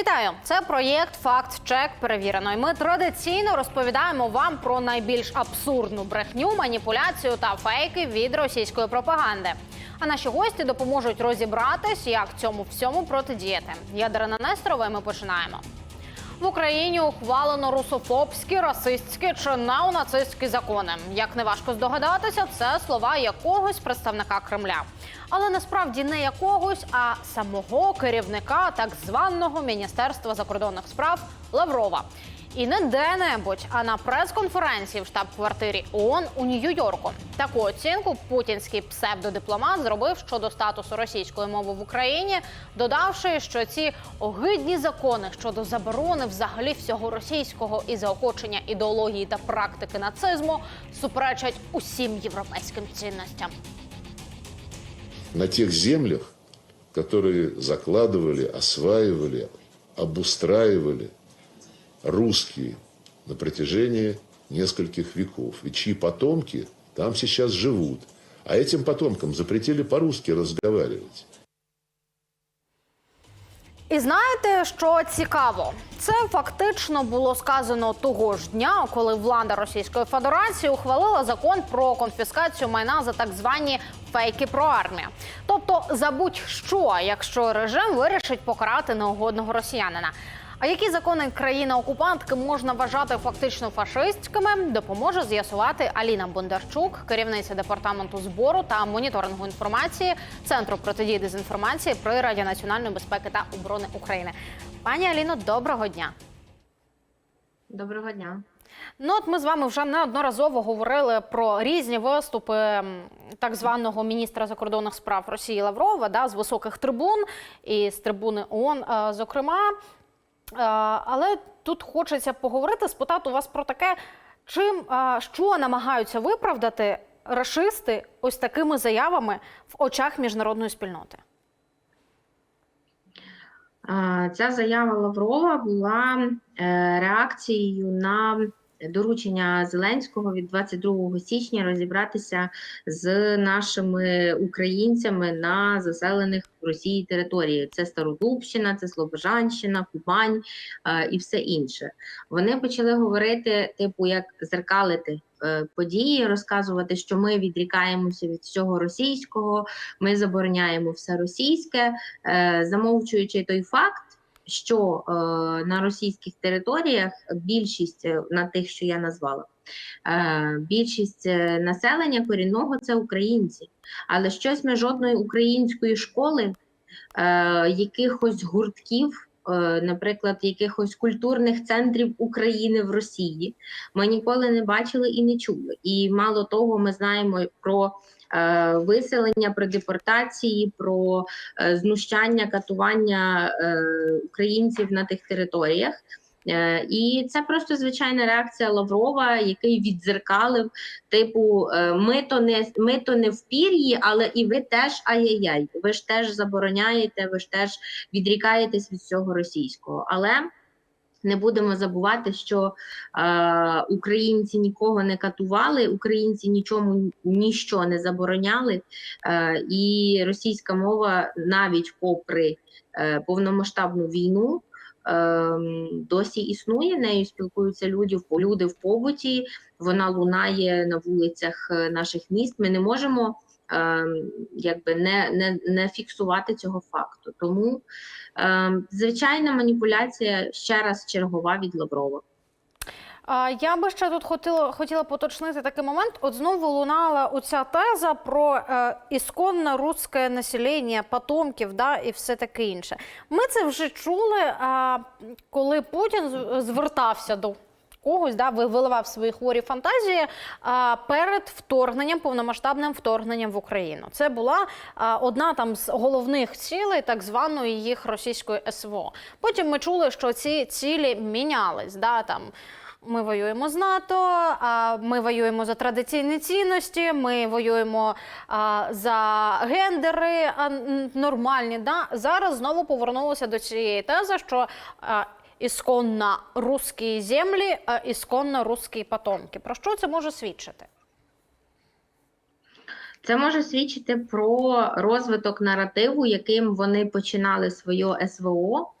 Вітаю! Це проєкт Факт Чек перевірено. І ми традиційно розповідаємо вам про найбільш абсурдну брехню, маніпуляцію та фейки від російської пропаганди. А наші гості допоможуть розібратись, як цьому всьому протидіяти. Я Дарина Нестерова, і ми починаємо. В Україні ухвалено русофобські, расистські чи неонацистські закони. Як не важко здогадатися, це слова якогось представника Кремля. Але насправді не якогось, а самого керівника так званого Міністерства закордонних справ Лаврова. І не де-небудь, а на прес-конференції в штаб-квартирі ООН у Нью-Йорку. Таку оцінку путінський псевдодипломат зробив щодо статусу російської мови в Україні, додавши, що ці огидні закони щодо заборони взагалі всього російського і заохочення ідеології та практики нацизму суперечать усім європейським цінностям. на тех землях, которые закладывали, осваивали, обустраивали русские на протяжении нескольких веков, и чьи потомки там сейчас живут. А этим потомкам запретили по-русски разговаривать. І знаєте, що цікаво? Це фактично було сказано того ж дня, коли влада Російської Федерації ухвалила закон про конфіскацію майна за так звані фейки про армію. Тобто, за будь-що, якщо режим вирішить покарати неугодного росіянина. А які закони країни-окупантки можна вважати фактично фашистськими, допоможе з'ясувати Аліна Бондарчук, керівниця департаменту збору та моніторингу інформації Центру протидії дезінформації при Раді національної безпеки та оборони України. Пані Аліно, доброго дня. Доброго дня. Ну, от ми з вами вже неодноразово говорили про різні виступи так званого міністра закордонних справ Росії Лаврова да, з високих трибун і з трибуни ООН, е, зокрема. Але тут хочеться поговорити, спитати у вас про таке, чим що намагаються виправдати рашисти ось такими заявами в очах міжнародної спільноти. Ця заява Лаврова була е, реакцією на доручення Зеленського від 22 січня розібратися з нашими українцями на заселених в Росії території. Це Стародубщина, це Слобожанщина, Кубань е, і все інше. Вони почали говорити, типу, як зеркалити. е, Події розказувати, що ми відрікаємося від всього російського, ми забороняємо все російське, е, замовчуючи той факт, що е, на російських територіях більшість е, на тих, що я назвала, е, більшість е, населення корінного це українці. Але щось ми жодної української школи, е, якихось гуртків. е, Наприклад, якихось культурних центрів України в Росії ми ніколи не бачили і не чули. І мало того, ми знаємо про виселення, про депортації, про е, знущання, катування е, українців на тих територіях. Е, І це просто звичайна реакція Лаврова, який віддзеркалив, типу, е, ми то не ми то не в пір'ї, але і ви теж ай-яй-яй. Ви ж теж забороняєте, ви ж теж відрікаєтесь від всього російського. Але не будемо забувати, що е, українці нікого не катували, українці нічому ніщо не забороняли, е, і російська мова навіть попри е, повномасштабну війну. е, Досі існує, нею спілкуються люди люди в побуті. Вона лунає на вулицях е, наших міст. Ми не можемо якби не, не, не фіксувати цього факту. Тому е, звичайна маніпуляція ще раз чергова від Лаврова. Я би ще тут хотіла, хотіла поточнити такий момент. От знову лунала оця теза про е, ісконне русське населення, потомків, да, і все таке інше. Ми це вже чули, а, коли Путін звертався до когось, да, виливав свої хворі фантазії а, перед вторгненням, повномасштабним вторгненням в Україну. Це була а, одна там з головних цілей так званої їх російської СВО. Потім ми чули, що ці цілі мінялись. Да, там, ми воюємо з НАТО, ми воюємо за традиційні цінності, ми воюємо за гендери нормальні. Да? Зараз знову повернулося до цієї тези, що ісконно русські землі, а ісконно русські потомки. Про що це може свідчити? Це може свідчити про розвиток наративу, яким вони починали своє СВО,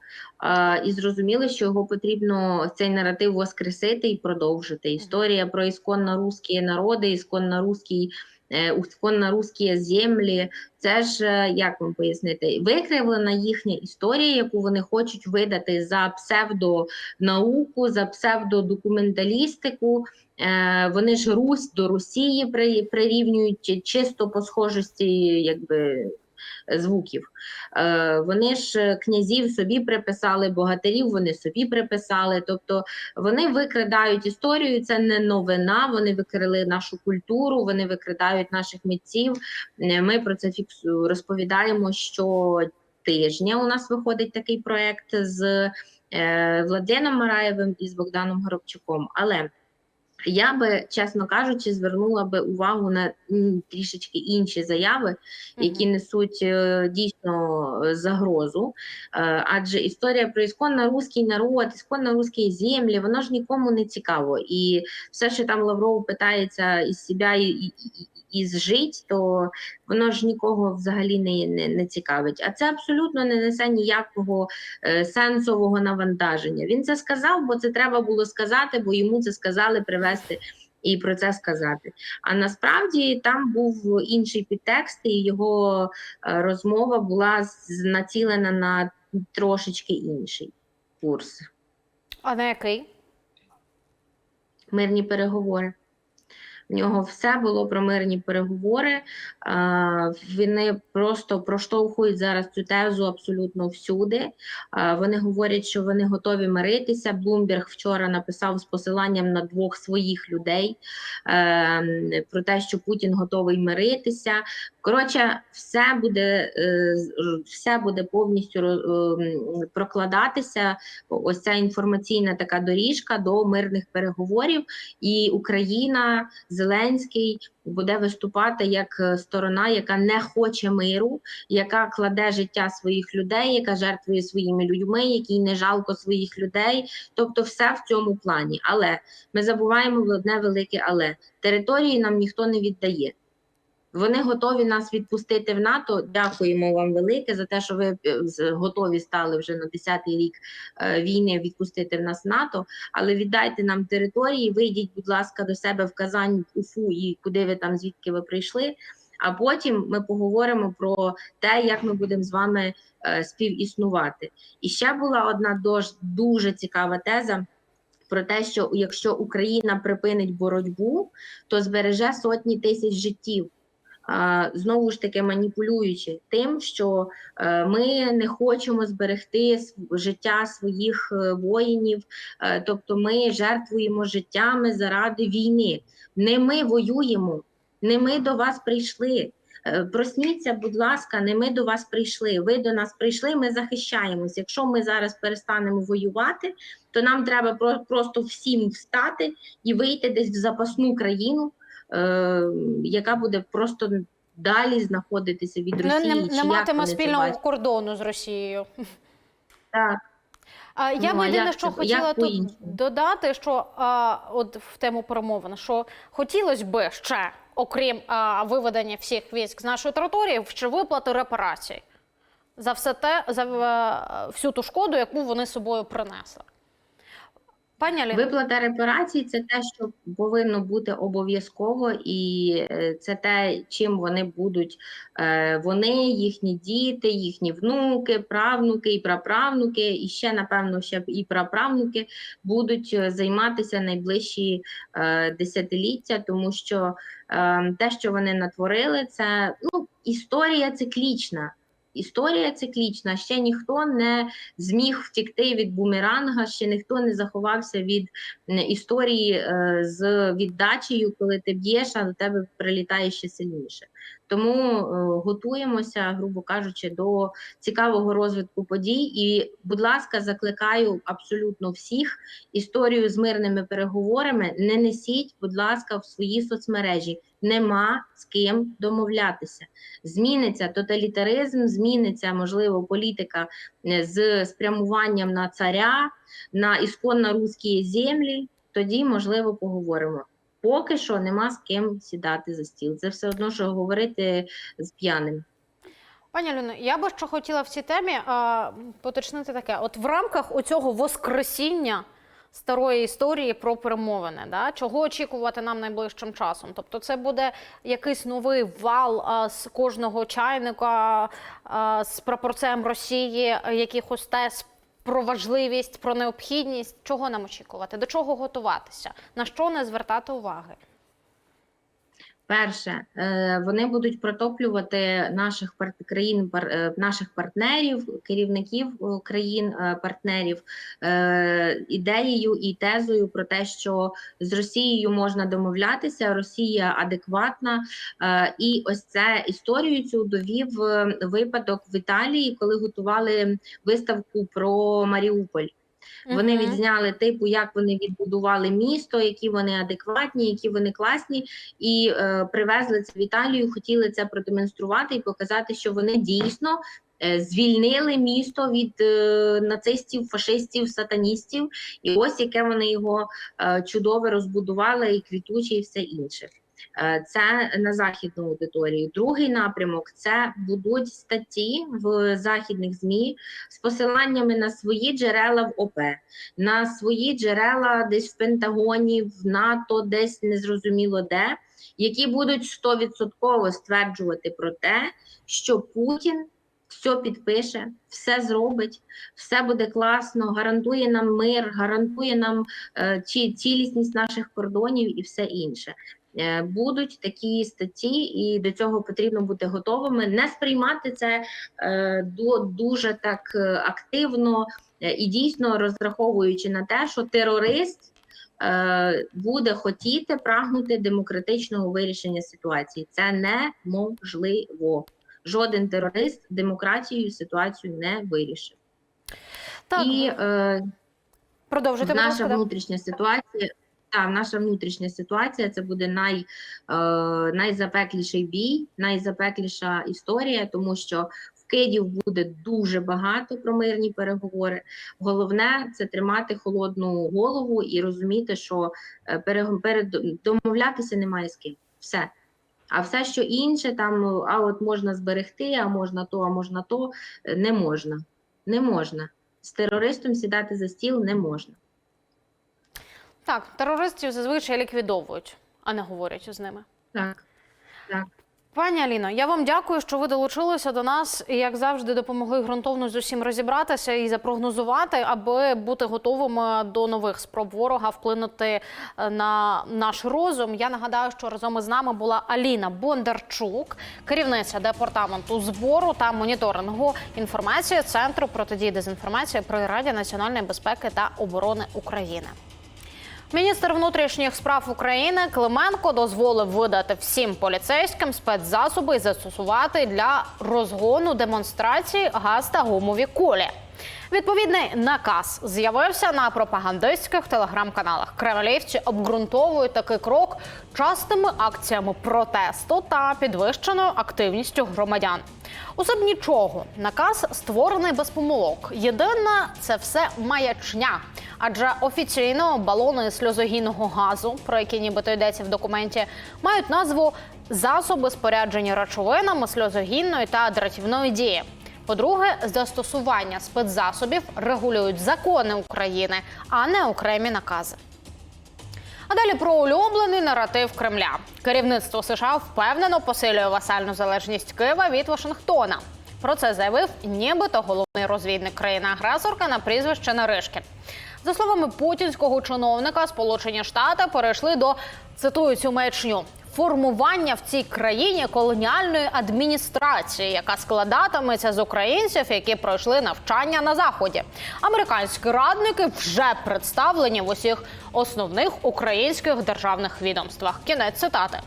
і зрозуміли, що його потрібно цей наратив воскресити і продовжити. Історія про ісконно русські народи, ісконно русський. Е, Ісконно русські землі, це ж е, як вам пояснити, викривлена їхня історія, яку вони хочуть видати за псевдонауку, за псевдодокументалістику. Е, Вони ж Русь до Росії при- прирівнюють чисто по схожості, якби. Звуків. Е, вони ж е, князів собі приписали, богатирів вони собі приписали. Тобто вони викрадають історію, це не новина. Вони викрили нашу культуру, вони викрадають наших митців. Е, Ми про це фіксу розповідаємо щотижня. У нас виходить такий проект з Владленом Мараєвим і з Богданом Горобчуком. Але я би, чесно кажучи, звернула би увагу на трішечки інші заяви, які несуть е, дійсно е, загрозу. Е, Адже історія про ісконно руський народ, ісконно руські землі, воно ж нікому не цікаво. І все, що там Лавров питається із себе і, і, і, і зжить, то воно ж нікого взагалі не, не, не цікавить. А це абсолютно не несе ніякого е, сенсового навантаження. Він це сказав, бо це треба було сказати, бо йому це сказали привести. І про це сказати. А насправді там був інший підтекст, і його е, розмова була націлена на трошечки інший курс. А на який? Мирні переговори. В нього все було про мирні переговори. Вони просто проштовхують зараз цю тезу абсолютно всюди. Вони говорять, що вони готові миритися. Блумберг вчора написав з посиланням на двох своїх людей е, про те, що Путін готовий миритися. Коротше, все буде, е, все буде повністю ем, прокладатися. Ось ця інформаційна така доріжка до мирних переговорів, і Україна, Зеленський буде виступати як е, сторона, яка не хоче миру, яка кладе життя своїх людей, яка жертвує своїми людьми, якій не жалко своїх людей. Тобто, все в цьому плані. Але ми забуваємо одне велике але території нам ніхто не віддає. Вони готові нас відпустити в НАТО. Дякуємо вам велике за те, що ви е, готові стали вже на 10-й рік е, війни відпустити в нас НАТО. Але віддайте нам території, вийдіть, будь ласка, до себе в Казань, Уфу і куди ви там, звідки ви прийшли. А потім ми поговоримо про те, як ми будемо з вами е, співіснувати. І ще була одна дуже цікава теза. Про те, що якщо Україна припинить боротьбу, то збереже сотні тисяч життів. Знову ж таки маніпулюючи тим, що е, ми не хочемо зберегти життя своїх е, воїнів, е, тобто ми жертвуємо життями заради війни. Не ми воюємо, не ми до вас прийшли. Просніться, будь ласка, не ми до вас прийшли. Ви до нас прийшли, ми захищаємось. Якщо ми зараз перестанемо воювати, то нам треба просто всім встати і вийти десь в запасну країну, яка буде просто далі знаходитися від Росії. не, не матиме спільного кордону з Росією. Так. А я Ну, б єдине, що це- хотіла тут додати, що а, от в тему перемовин, що хотілося б ще, окрім а, виведення всіх військ з нашої території, ще виплати репарацій за все те, за е, всю ту шкоду, яку вони собою принесли. Пані Виплата репарацій це те, що повинно бути обов'язково, і е, це те, чим вони будуть е, вони, їхні діти, їхні внуки, правнуки і праправнуки, і ще напевно ще і праправнуки будуть е, займатися найближчі десятиліття, тому що е, те, що вони натворили, це ну історія циклічна. Історія циклічна. Ще ніхто не зміг втікти від бумеранга, ще ніхто не заховався від історії е, з віддачею, коли ти б'єш, а до тебе прилітає ще сильніше. Тому е, готуємося, грубо кажучи, до цікавого розвитку подій. І, будь ласка, закликаю абсолютно всіх історію з мирними переговорами. Не несіть, будь ласка, в свої соцмережі. Нема з ким домовлятися. Зміниться тоталітаризм, зміниться можливо політика е, з спрямуванням на царя, на ісконно руські землі. Тоді можливо поговоримо. Поки що нема з ким сідати за стіл. Це все одно, що говорити з п'яним. Пані Люно, я би ще хотіла в цій темі а, поточнити таке: от в рамках оцього воскресіння старої історії про перемовини, да, чого очікувати нам найближчим часом? Тобто, це буде якийсь новий вал а, з кожного чайника а, з прапорцем Росії, якихось тез про важливість, про необхідність. Чого нам очікувати? До чого готуватися? На що не звертати уваги? Перше, е, вони будуть протоплювати наших країн, е, наших партнерів, керівників е, країн партнерів ідеєю і тезою про те, що з Росією можна домовлятися, Росія адекватна. І ось це історію цю довів випадок в Італії, коли готували виставку про Маріуполь. Вони відзняли типу, як вони відбудували місто, які вони адекватні, які вони класні, і е, привезли це в Італію. Хотіли це продемонструвати і показати, що вони дійсно е, звільнили місто від е, нацистів, фашистів, сатаністів. І ось яке вони його е, чудово розбудували, і квітуче, і все інше. Е, Це на західну аудиторію. Другий напрямок це будуть статті в західних змі з посиланнями на свої джерела в ОП, на свої джерела десь в Пентагоні, в НАТО, десь незрозуміло де, які будуть стовідсотково стверджувати про те, що Путін все підпише, все зробить, все буде класно, гарантує нам мир, гарантує нам е, ці- цілісність наших кордонів і все інше. Е, Будуть такі статті, і до цього потрібно бути готовими, не сприймати це е, дуже так е, активно і дійсно розраховуючи на те, що терорист буде хотіти прагнути демократичного вирішення ситуації. Це неможливо. Жоден терорист демократією ситуацію не вирішив. Так, І е, продовжуйте, наша внутрішня ситуація. Так, наша внутрішня ситуація це буде най, е, найзапекліший бій, найзапекліша історія, тому що вкидів буде дуже багато про мирні переговори. Головне це тримати холодну голову і розуміти, що е, перег- перед домовлятися немає з ким. Все. А все, що інше, там а от можна зберегти, а можна то, а можна то, е, не можна. Не можна. З терористом сідати за стіл не можна. Так, терористів зазвичай ліквідовують, а не говорять з ними. Так. Так. Пані Аліно, я вам дякую, що ви долучилися до нас і, як завжди, допомогли ґрунтовно з усім розібратися і запрогнозувати, аби бути готовими до нових спроб ворога вплинути е, на наш розум. Я нагадаю, що разом із нами була Аліна Бондарчук, керівниця департаменту збору та моніторингу інформації Центру протидії дезінформації при Раді національної безпеки та оборони України. Міністр внутрішніх справ України Клименко дозволив видати всім поліцейським спецзасоби і застосувати для розгону демонстрації газ та гумові кулі. Відповідний наказ з'явився на пропагандистських телеграм-каналах. Кремлівці обґрунтовують такий крок частими акціями протесту та підвищеною активністю громадян. Усе б нічого. Наказ створений без помилок. Єдине, це все маячня. Адже офіційно балони сльозогінного газу, про які нібито йдеться в документі, мають назву засоби споряджені речовинами сльозогінної та дратівної дії. По-друге, застосування спецзасобів регулюють закони України, а не окремі накази. А далі про улюблений наратив Кремля. Керівництво США впевнено посилює васальну залежність Києва від Вашингтона. Про це заявив нібито головний розвідник країни-агресорка на прізвище Наришкін. За словами путінського чиновника, Сполучені Штати перейшли до цитую цю маячню. Формування в цій країні колоніальної адміністрації, яка складатиметься з українців, які пройшли навчання на заході. Американські радники вже представлені в усіх основних українських державних відомствах. Кінець цитати.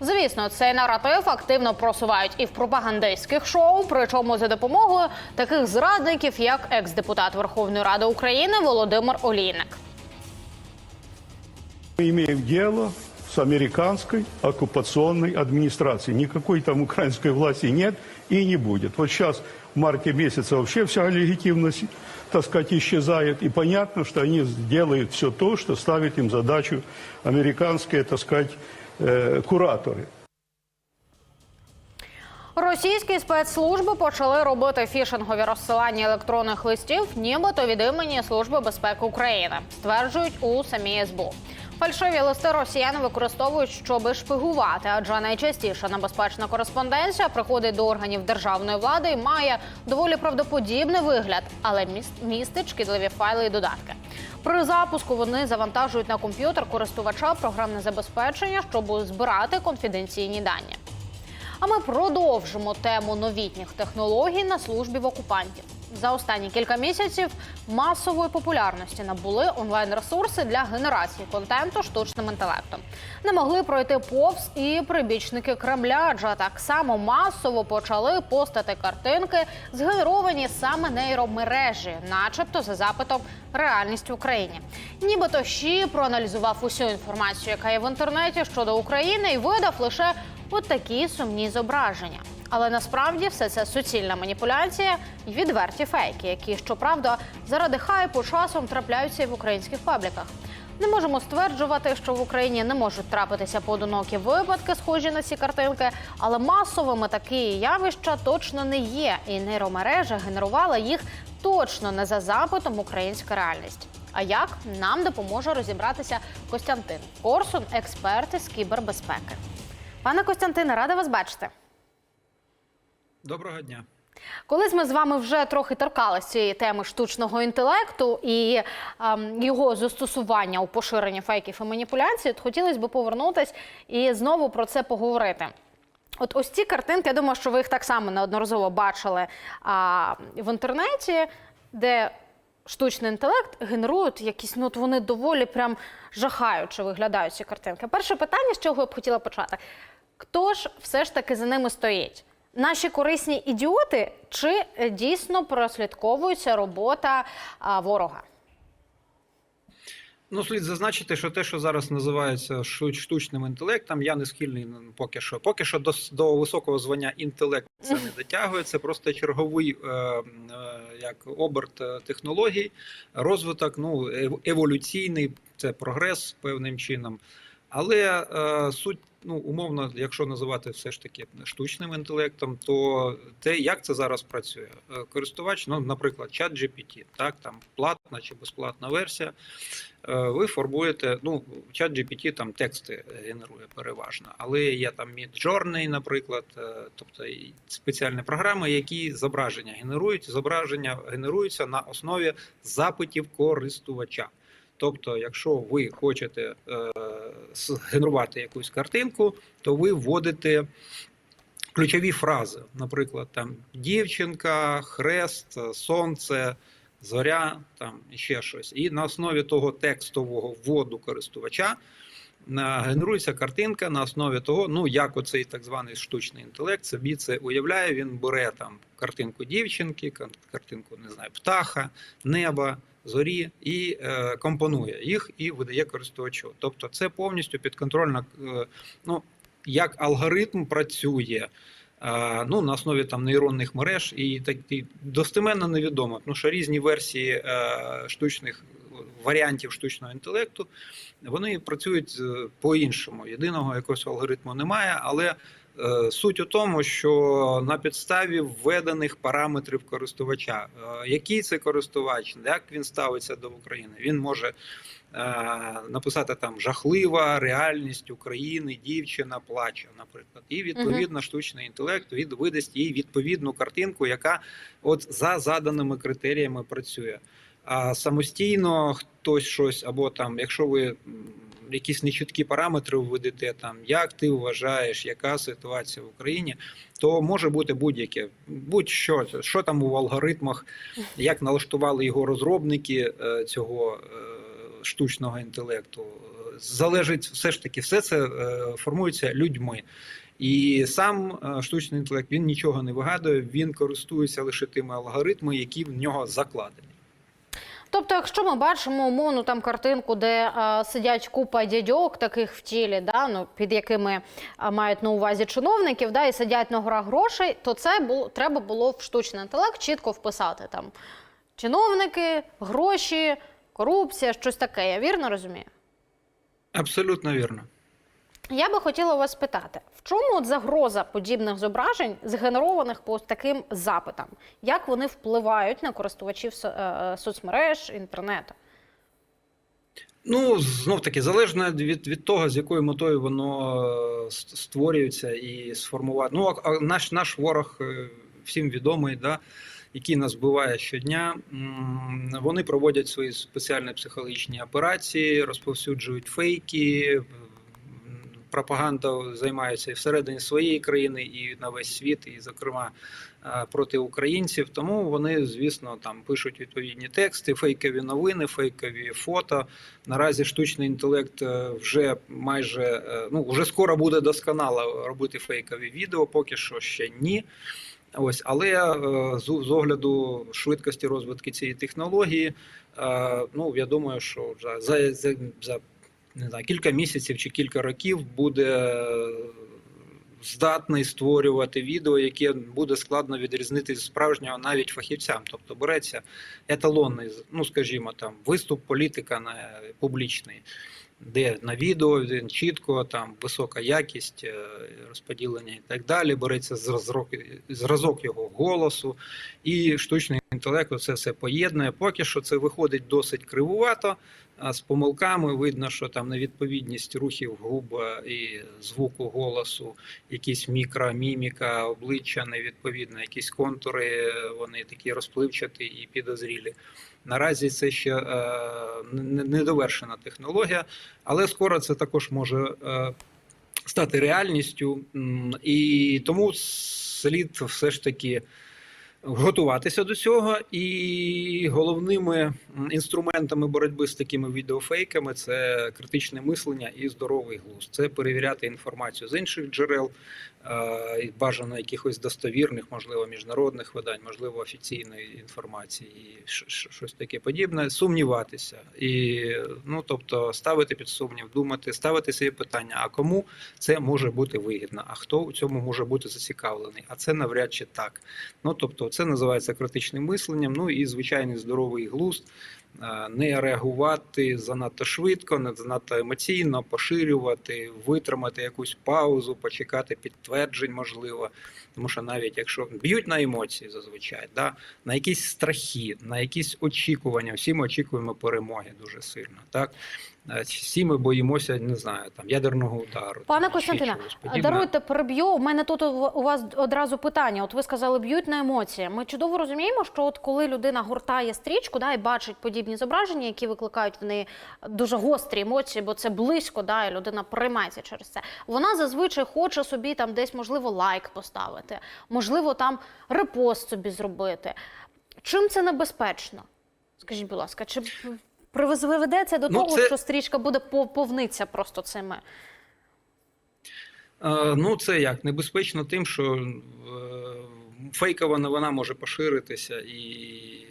Звісно, цей наратив активно просувають і в пропагандистських шоу, причому за допомогою таких зрадників, як екс-депутат Верховної Ради України Володимир Олійник. Имеем дело с американской оккупационной администрацией. Никакой там украинской власти нет и не будет. Вот сейчас в марте месяце вообще вся легитимность, так сказать, исчезает. И понятно, что они сделают все то, что ставит им задачу американские, так сказать, э, кураторы. Російські спецслужби почали робити фішингові розсилання електронних листів, нібито від імені Служби безпеки України, стверджують у самій СБУ. Фальшиві листи росіяни використовують, щоб шпигувати, адже найчастіше небезпечна кореспонденція приходить до органів державної влади і має доволі правдоподібний вигляд, але міст- містить шкідливі файли і додатки. При запуску вони завантажують на комп'ютер користувача програмне забезпечення, щоб збирати конфіденційні дані. А ми продовжимо тему новітніх технологій на службі в окупантів. За останні кілька місяців масової популярності набули онлайн-ресурси для генерації контенту штучним інтелектом. Не могли пройти повз і прибічники Кремля, адже так само масово почали постати картинки, згенеровані саме нейромережі, начебто за запитом реальність в Україні. Нібито Ші проаналізував усю інформацію, яка є в інтернеті щодо України, і видав лише от такі сумні зображення. Але насправді все це суцільна маніпуляція і відверті фейки, які щоправда заради хайпу часом трапляються і в українських пабліках. Не можемо стверджувати, що в Україні не можуть трапитися поодинокі випадки, схожі на ці картинки, але масовими такі явища точно не є, і нейромережа генерувала їх точно не за запитом українська реальність. А як нам допоможе розібратися Костянтин Корсун, експерт із кібербезпеки. Пане Костянтине, рада вас бачити. Доброго дня. Колись ми з вами вже трохи торкалися цієї теми штучного інтелекту і ем, його застосування у поширенні фейків і маніпуляцій, от хотілося б повернутися і знову про це поговорити. От ось ці картинки, я думаю, що ви їх так само неодноразово бачили а, в інтернеті, де штучний інтелект генерують якісь, ну от вони доволі прям жахаюче виглядають ці картинки. Перше питання, з чого я б хотіла почати: хто ж все ж таки за ними стоїть? Наші корисні ідіоти чи е, дійсно прослідковується робота ворога? Ну, слід зазначити, що те, що зараз називається штучним інтелектом, я не схильний ну, поки що. Поки що до, до високого звання інтелект це не дотягує. Це просто черговий е, е, як оберт е, технологій, розвиток, ну еволюційний, це прогрес певним чином. Але е, суть, ну умовно, якщо називати все ж таки штучним інтелектом, то те, як це зараз працює, Е, користувач, ну, наприклад, чат GPT, так там платна чи безплатна версія. Е, Ви формуєте, ну, чат GPT там тексти генерує переважно, але є там Midjourney, наприклад, е, тобто спеціальні програми, які зображення генерують. Зображення генеруються на основі запитів користувача. Тобто, якщо ви хочете е, згенерувати якусь картинку, то ви вводите ключові фрази, наприклад, там дівчинка, хрест, сонце, зоря, там ще щось. І на основі того текстового вводу користувача генерується картинка на основі того, ну як оцей так званий штучний інтелект собі це уявляє. Він бере там картинку дівчинки, картинку не знаю, птаха, неба. Зорі і е, компонує їх і видає користувачу. Тобто, це повністю підконтрольно, е, ну як алгоритм працює. е, Ну, на основі там нейронних мереж і так і достеменно невідомо, тому що різні версії е, штучних варіантів штучного інтелекту вони працюють е, по-іншому. Єдиного якогось алгоритму немає, але е, суть у тому, що на підставі введених параметрів користувача, е, який це користувач, як він ставиться до України, він може написати там жахлива реальність України, дівчина плаче, наприклад, і відповідно штучний інтелект від видасть їй відповідну картинку, яка от за заданими критеріями працює. А самостійно хтось щось, або там, якщо ви якісь нечіткі параметри введете, там як ти вважаєш, яка ситуація в Україні, то може бути будь-яке, будь-що, що там у алгоритмах, як налаштували його розробники е, цього е, штучного інтелекту. Залежить все ж таки, все це е, формується людьми. І сам штучний інтелект він нічого не вигадує, він користується лише тими алгоритмами, які в нього закладені. Тобто, якщо ми бачимо умовну там картинку, де а, сидять купа дядьок таких в тілі, да, ну, під якими а, мають на увазі чиновників, да, і сидять на горах грошей, то це було, треба було в штучний інтелект чітко вписати там чиновники, гроші, корупція, щось таке. Я вірно розумію? Абсолютно вірно. Я би хотіла вас питати, в чому от загроза подібних зображень, згенерованих по таким запитам? Як вони впливають на користувачів е, соцмереж, інтернету? Ну, знов таки, залежно від, від того, з якою метою воно е, створюється і сформувати. Ну, а- наш, наш ворог е, всім відомий, да, який нас вбиває щодня. Вони проводять свої спеціальні психологічні операції, розповсюджують фейки. Пропаганда займається і всередині своєї країни, і на весь світ, і, зокрема, е, проти українців. Тому вони, звісно, там пишуть відповідні тексти, фейкові новини, фейкові фото. Наразі штучний інтелект е, вже майже е, ну вже скоро буде досконало робити фейкові відео, поки що ще ні. Ось, але з, огляду швидкості розвитку цієї технології, ну я думаю, що за, за, за не знаю, кілька місяців чи кілька років буде е, здатний створювати відео, яке буде складно відрізнити з справжнього навіть фахівцям. Тобто береться еталонний, ну скажімо, там виступ політика на публічний, де на відео він чітко, там висока якість е, розподілення і так далі. Береться зразок, зразок його голосу, і штучний інтелект це все поєднує. Поки що це виходить досить кривувато. А з помилками видно, що там невідповідність рухів губ і звуку голосу, якісь мікро, міміка, обличчя невідповідно, якісь контури, е, вони такі розпливчаті і підозрілі. Наразі це ще е, не- недовершена технологія, але скоро це також може е, стати реальністю, і тому слід все ж таки готуватися до цього. І головними інструментами боротьби з такими відеофейками це критичне мислення і здоровий глузд. Це перевіряти інформацію з інших джерел, е, бажано якихось достовірних, можливо, міжнародних видань, можливо, офіційної інформації, і щось таке подібне, сумніватися і ну тобто ставити під сумнів, думати, ставити собі питання: а кому це може бути вигідно, а хто у цьому може бути зацікавлений? А це навряд чи так. Ну тобто, це називається критичним мисленням. Ну і звичайний здоровий глузд. е, Не реагувати занадто швидко, не занадто емоційно, поширювати, витримати якусь паузу, почекати підтверджень, можливо. Тому що навіть якщо б'ють на емоції зазвичай, да, на якісь страхи, на якісь очікування, всі ми очікуємо перемоги дуже сильно. Так всі ми боїмося, не знаю, там ядерного удару. Пане Костянтине. Даруйте, переб'ю. У мене тут у вас одразу питання. От ви сказали, б'ють на емоції. Ми чудово розуміємо, що от коли людина гортає стрічку, да, і бачить подібні зображення, які викликають в неї дуже гострі емоції, бо це близько, да, і людина приймається через це. Вона зазвичай хоче собі там десь, можливо, лайк поставити, можливо, там репост собі зробити. Чим це небезпечно? Скажіть, будь ласка, чи приведе це до Ну, того, це- що стрічка буде пов- повниться просто цими? Е, Ну, це як небезпечно тим, що е, фейкова новина може поширитися, і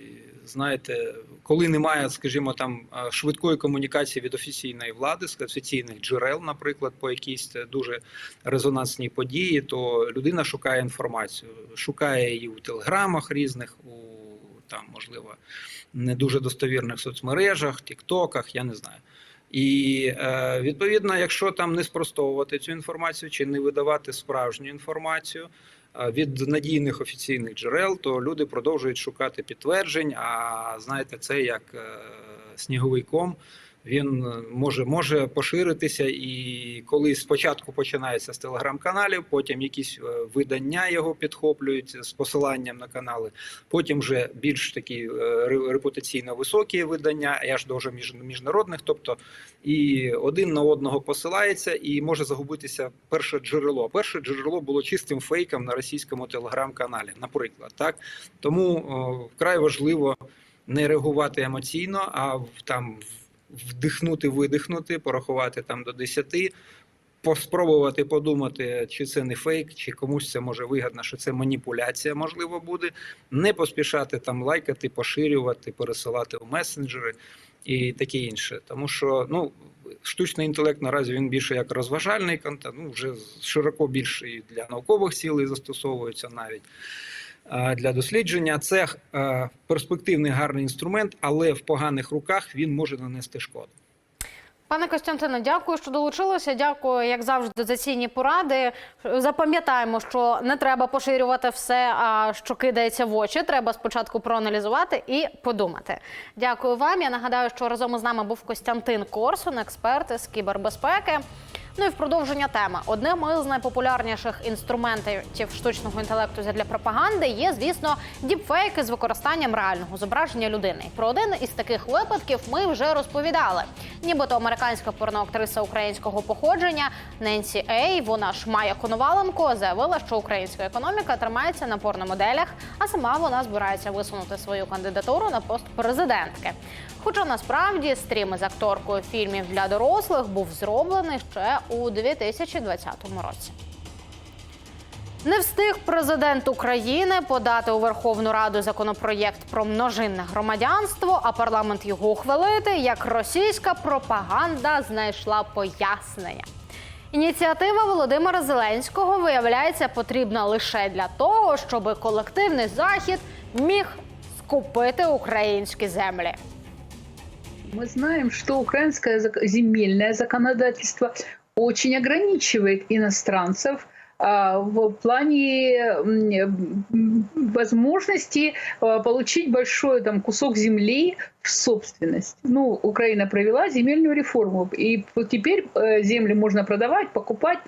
знаєте, коли немає, скажімо, там е, швидкої комунікації від офіційної влади, з офіційних джерел, наприклад, по якійсь е, дуже резонансній події, то людина шукає інформацію, шукає її у телеграмах різних, у там, можливо, не дуже достовірних соцмережах, тіктоках, я не знаю. І е, відповідно, якщо там не спростовувати цю інформацію чи не видавати справжню інформацію е, від надійних офіційних джерел, то люди продовжують шукати підтверджень. А знаєте, це як е, сніговий ком. Він е, може може поширитися, і коли спочатку починається з телеграм-каналів, потім якісь е, видання його підхоплюють з посиланням на канали. Потім вже більш такі е, репутаційно високі видання, аж до вже між- міжнародних. Тобто і один на одного посилається, і може загубитися перше джерело. Перше джерело було чистим фейком на російському телеграм-каналі, наприклад. Так тому о, вкрай важливо не реагувати емоційно, а там вдихнути, видихнути, порахувати там до 10, поспробувати подумати, чи це не фейк, чи комусь це може вигідно, що це маніпуляція, можливо, буде. Не поспішати там лайкати, поширювати, пересилати в месенджери і таке інше. Тому що ну, штучний інтелект наразі він більше як розважальний контент, ну вже широко більше для наукових цілей застосовується навіть. Для дослідження це перспективний гарний інструмент, але в поганих руках він може нанести шкоду. Пане Костянтине, дякую, що долучилися. Дякую, як завжди, за цінні поради. Запам'ятаємо, що не треба поширювати все, що кидається в очі. Треба спочатку проаналізувати і подумати. Дякую вам. Я нагадаю, що разом із нами був Костянтин Корсун, експерт з кібербезпеки. Ну і в продовження теми. Одним із найпопулярніших інструментів штучного інтелекту для пропаганди є, звісно, діпфейки з використанням реального зображення людини. Про один із таких випадків ми вже розповідали. Нібито американська порноактриса українського походження Ненсі Ей, вона ж Майя Коноваленко, заявила, що українська економіка тримається на порномоделях, а сама вона збирається висунути свою кандидатуру на пост президентки. Хоча насправді стрім із акторкою фільмів для дорослих був зроблений ще у 2020 році. Не встиг президент України подати у Верховну Раду законопроєкт про множинне громадянство, а парламент його ухвалити, як російська пропаганда знайшла пояснення. Ініціатива Володимира Зеленського виявляється потрібна лише для того, щоб колективний захід міг скупити українські землі. Мы знаем, что украинское земельное законодательство очень ограничивает иностранцев а, в плане возможности а, получить большой там, кусок земли в собственность. Ну, Украина провела земельную реформу, и теперь э, земли можно продавать, покупать,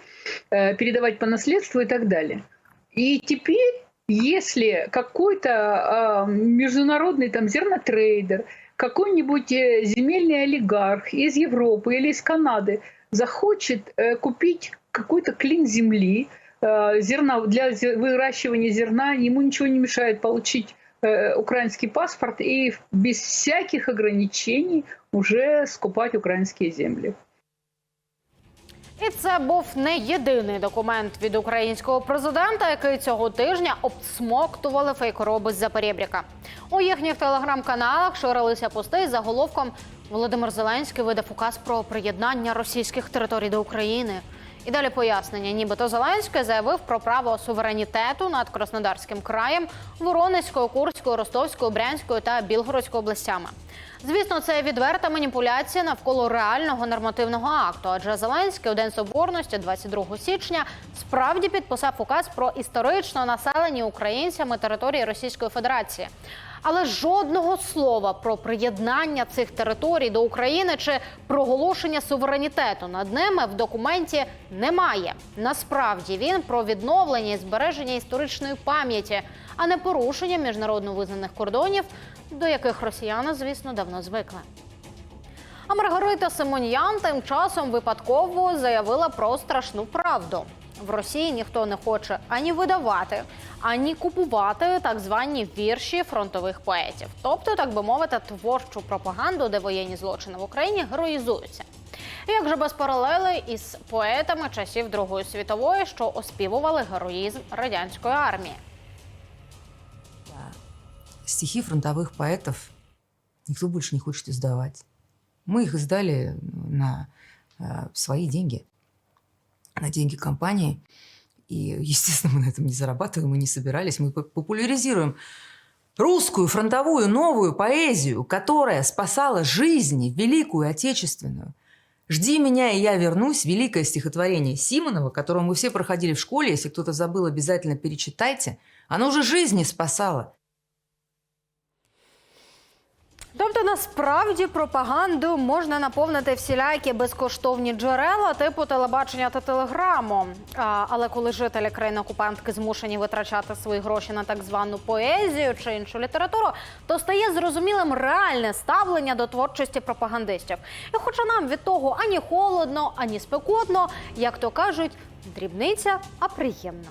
э, передавать по наследству и так далее. И теперь, если какой-то а, международный там зернотрейдер, какой-нибудь э, земельный олигарх из Европы или из Канады захочет э, купить какой-то клин земли, э, зерна для выращивания зерна, ему ничего не мешает получить украинский паспорт и без всяких ограничений уже скупать украинские земли. І це був не єдиний документ від українського президента, який цього тижня обсмоктували фейкороби з-за перебріка. У їхніх телеграм-каналах ширилися пости з заголовком Володимир Зеленський видав указ про приєднання російських територій до України. І далі пояснення, нібито Зеленський заявив про право суверенітету над Краснодарським краєм, Воронезькою, Курською, Ростовською, Брянською та Білгородською областями. Звісно, це відверта маніпуляція навколо реального нормативного акту. Адже Зеленський у день соборності, 22 січня, справді підписав указ про історично населені українцями території Російської Федерації. Але жодного слова про приєднання цих територій до України чи проголошення суверенітету над ними в документі немає. Насправді він про відновлення і збереження історичної пам'яті, а не порушення міжнародно визнаних кордонів, до яких росіяни, звісно, давно звикли. А Маргарита Симоньян тим часом випадково заявила про страшну правду В Росії ніхто не хоче ані видавати, ані купувати так звані вірші фронтових поетів, тобто, так би мовити, творчу пропаганду, де воєнні злочини в Україні героїзуються. І Як же без паралели із поетами часів Другої світової, що оспівували героїзм радянської армії. стихи фронтовых поэтов никто больше не хочет издавать. Мы их издали на э, свои деньги, На деньги компании. И, естественно, мы на этом не зарабатываем и не собирались. Мы по- популяризируем русскую фронтовую новую поэзию, которая спасала жизни, великую отечественную. «Жди меня, и я вернусь» – великое стихотворение Симонова, которое мы все проходили в школе. Если кто-то забыл, обязательно перечитайте. Оно уже жизни спасало. Тобто, насправді пропаганду можна наповнити всілякі безкоштовні джерела, типу телебачення та телеграму. А, але коли жителі країни-окупантки змушені витрачати свої гроші на так звану поезію чи іншу літературу, то стає зрозумілим реальне ставлення до творчості пропагандистів. І хоча нам від того ані холодно, ані спекотно, як то кажуть, дрібниця, а приємно.